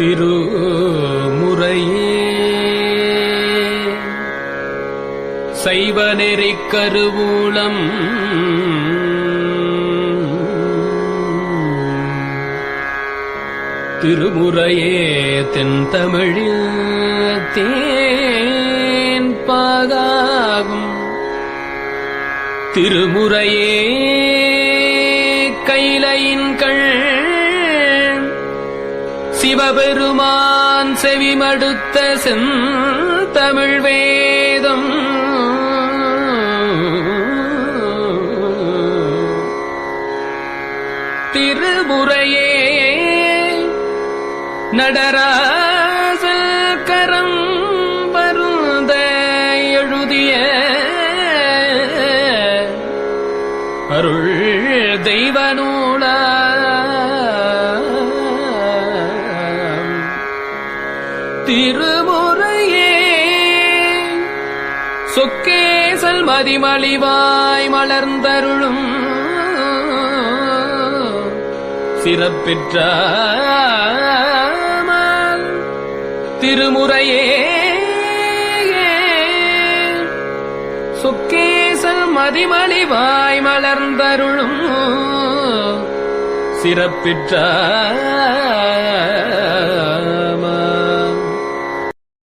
திருமுறையே. சைவ நெறிக் கருவூலம். திருமுறையே தென்தமிழில் தேன் பாகாகும். திருமுறையே கைலையின் கண் சிவபெருமான் செவிமடுத்த செந்தமிழ் வேதம். திருமுறையே நடராச கரம் வருந்த எழுதிய அருள் தெய்வனு திருமுறையே. சொக்கேசல் மதிமலிவாய் மலர்ந்தருளும். சிறப்பிற்ற திருமுறையே. சொக்கேசல் மதிமலிவாய் மலர்ந்தருளும். சிறப்பிற்ற